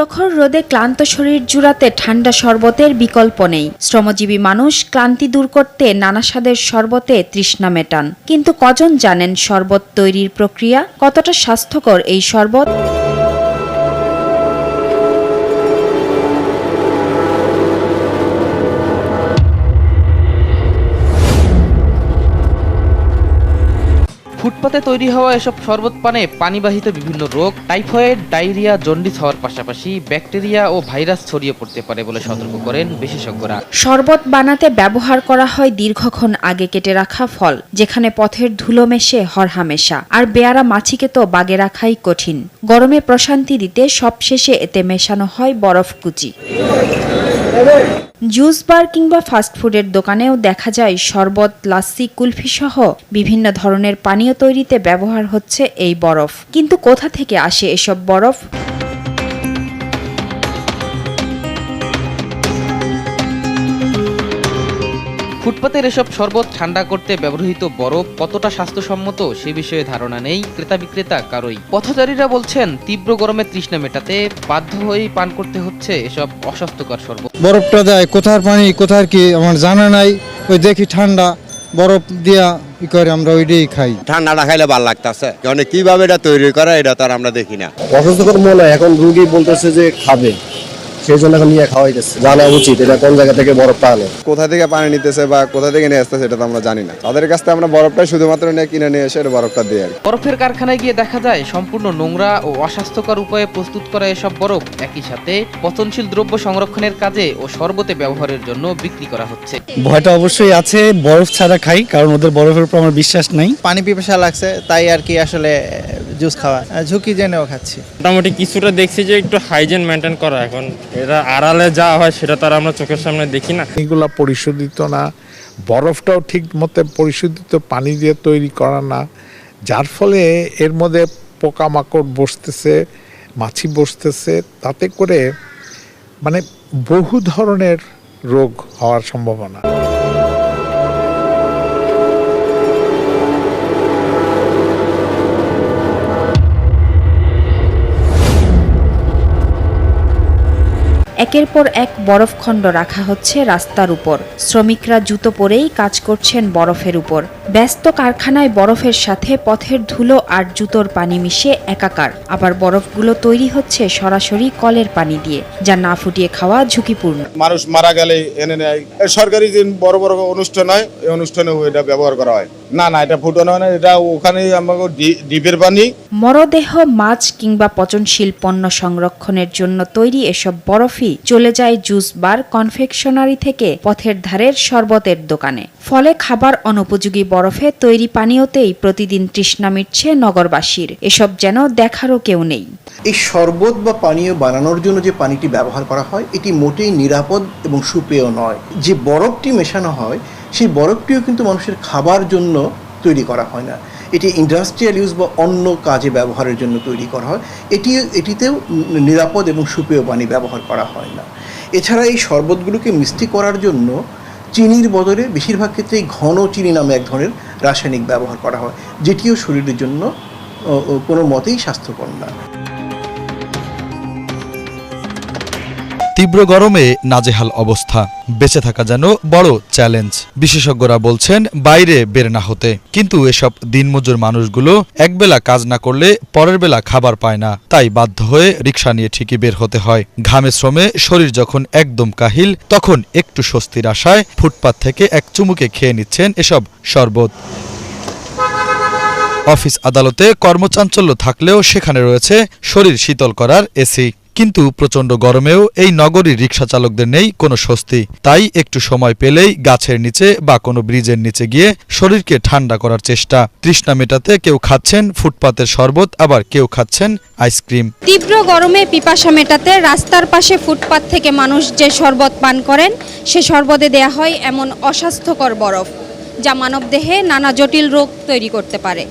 প্রখর রোদে ক্লান্ত শরীর জুড়াতে ঠান্ডা শরবতের বিকল্প নেই। শ্রমজীবী মানুষ ক্লান্তি দূর করতে নানা স্বাদের শরবতে তৃষ্ণা মেটান। কিন্তু কজন জানেন শরবত তৈরির প্রক্রিয়া? কতটা স্বাস্থ্যকর এই শরবত? ফুটপাতে তৈরি হওয়া এসব শরবত পানে পানিবাহিত বিভিন্ন রোগ, টাইফয়েড, ডায়রিয়া, জন্ডিস হওয়ার পাশাপাশি ব্যাকটেরিয়া ও ভাইরাস ছড়িয়ে পড়তে পারে বলে সতর্ক করেন বিশেষজ্ঞরা। শরবত বানাতে ব্যবহার করা হয় দীর্ঘক্ষণ আগে কেটে রাখা ফল, যেখানে পথের ধুলো মেশে হরহামেশা আর বেয়ারা মাছিকে তো বাগে রাখাই কঠিন। গরমে প্রশান্তি দিতে সবশেষে এতে মেশানো হয় বরফ কুচি। জুস বার কিংবা ফাস্টফুডের দোকানেও দেখা যায় শরবত লাস্সি কুলফি সহ বিভিন্ন ধরনের পানীয় তৈরিতে ব্যবহার হচ্ছে এই বরফ। কিন্তু কোথা থেকে আসে এসব বরফ? ফুটপাতের এসব শরবত ঠান্ডা করতে ব্যবহৃত বরফ কতটা স্বাস্থ্যসম্মত সে বিষয়ে ধারণা নেই ক্রেতা বিক্রেতা কারোই। পথচারীরা বলছেন তীব্র গরমে তৃষ্ণা মেটাতে বাধ্য হয়েই পান করতে হচ্ছে এসব অস্বাস্থ্যকর শরবত। বরফটা দেয় কোথার পানি কোথার কি আমার জানা নাই। ওই দেখি ঠান্ডা বরফ দিয়া ই করে আমরা ওইটাই খাই। ঠান্ডাটা খাইলে ভালো লাগতেছে। কারণ কীভাবে এটা তৈরি করে এটা তো আর আমরা দেখি না। অসুস্থকর মনে হয় এখন রুগী বলতেছে যে খাবে। সেই জন্য এখন নিয়ে খাওয়াইতেছে জানা উচিত এটা কোন জায়গা থেকে বরফটা আনে? কোথা থেকে পানি নিতেছে বা কোথা থেকে নিয়ে আসতেছে এটা তো আমরা জানি না। তাদের কাছ থেকে আমরা বরফটা শুধুমাত্র নিয়ে কিনে নিয়ে এসে এটা বরফটা দিই আর বরফের কারখানায় গিয়ে দেখা যায় সম্পূর্ণ নোংরা ও অস্বাস্থ্যকর উপায়ে প্রস্তুত করা এসব বরফ একই সাথে পচনশীল দ্রব্য সংরক্ষণের কাজে ও শরবতে ব্যবহারের জন্য বিক্রি করা হচ্ছে। ভয়টা অবশ্যই আছে বরফ ছাড়া খাই কারণ ওদের বরফের উপর আমার বিশ্বাস নাই। পানি পিপাসা লাগছে তাই আর কি আসলে জুস খাওয়া ঝুঁকি জেনেও খাচ্ছি। মোটামুটি কিছুটা দেখছি যে একটু হাইজেন মেনটেন করা। এখন এরা আড়ালে যা হয় সেটা তো আর আমরা চোখের সামনে দেখি না। পানিগুলো পরিশোধিত না বরফটাও ঠিক মতো পরিশোধিত পানি দিয়ে তৈরি করা না যার ফলে এর মধ্যে পোকামাকড় বসতেছে মাছি বসতেছে তাতে করে মানে বহু ধরনের রোগ হওয়ার সম্ভাবনা। একের পর এক বরফখণ্ড রাখা হচ্ছে রাস্তার উপর। শ্রমিকরা জুতো পরেই কাজ করছেন বরফের উপর। ব্যস্ত কারখানায় বরফের সাথে পথের ধুলো আর জুতোর পানি মিশে একাকার। আবার বরফগুলো তৈরি হচ্ছে সরাসরি কলের পানি দিয়ে, যা না ফুটিয়ে খাওয়া ঝুঁকিপূর্ণ। মানুষ মারা গেলে এনে নেয়। সরকারি যে বড় বড় অনুষ্ঠান হয়, এই অনুষ্ঠানে এটা ব্যবহার করা হয়। না না এটা ফুটানো হয় না এটা ওখানে আমাকে ডিপের পানি। মরদেহ মাছ কিংবা পচনশীল পণ্য সংরক্ষণের জন্য তৈরি এসব বরফই চলে যায় জুস বার কনফেকশনারি থেকে পথের ধারের শরবতের দোকানে। ফলে খাবার অনুপযোগী বরফে তৈরি পানীয়তেই প্রতিদিন তৃষ্ণা মিটছে নগরবাসীর। এসব যেন দেখারও কেউ নেই। এই শরবত বা পানীয় বানানোর জন্য যে পানিটি ব্যবহার করা হয় এটি মোটেই নিরাপদ এবং সুপেয় নয়। যে বরফটি মেশানো হয় সেই বরফটিও কিন্তু মানুষের খাবার জন্য তৈরি করা হয় না। এটি ইন্ডাস্ট্রিয়াল ইউজ বা অন্য কাজে ব্যবহারের জন্য তৈরি করা হয়। এটি, এটিতেও নিরাপদ এবং সুপেয় পানি ব্যবহার করা হয় না। এছাড়া এই শরবতগুলোকে মিষ্টি করার জন্য চিনির বদলে বেশিরভাগ ক্ষেত্রেই ঘন চিনি নামে এক ধরনের রাসায়নিক ব্যবহার করা হয়, যেটিও শরীরের জন্য কোনো মতেই স্বাস্থ্যকর না। তীব্র গরমে নাজেহাল অবস্থা। বেঁচে থাকা যেন বড় চ্যালেঞ্জ। বিশেষজ্ঞরা বলছেন, বাইরে বের না হতে। কিন্তু এসব দিনমজুর মানুষগুলো একবেলা কাজ না করলে পরের বেলা খাবার পায় না। তাই বাধ্য হয়ে রিক্সা নিয়ে ঠিকই বের হতে হয়। ঘামে শ্রমে শরীর যখন একদম কাহিল, তখন একটু স্বস্তির আশায় ফুটপাত থেকে এক চুমুকে খেয়ে নিচ্ছেন এসব শরবত। অফিস আদালতে কর্মচাঞ্চল্য থাকলেও সেখানে রয়েছে শরীর শীতল করার এসি। কিন্তু প্রচণ্ড গরমেও এই নগরীর রিক্সা চালকদের নেই কোনো স্বস্তি। তাই একটু সময় পেলেই গাছের নিচে বা কোনো ব্রিজের নিচে গিয়ে শরীরকে ঠান্ডা করার চেষ্টা। তৃষ্ণা মেটাতে কেউ খাচ্ছেন ফুটপাতের শরবত, আবার কেউ খাচ্ছেন আইসক্রিম। তীব্র গরমে পিপাসা মেটাতে রাস্তার পাশে ফুটপাত থেকে মানুষ যে শরবত পান করেন, সে শরবতে দেয়া হয় এমন অস্বাস্থ্যকর বরফ, যা মানবদেহে নানা জটিল রোগ তৈরি করতে পারে।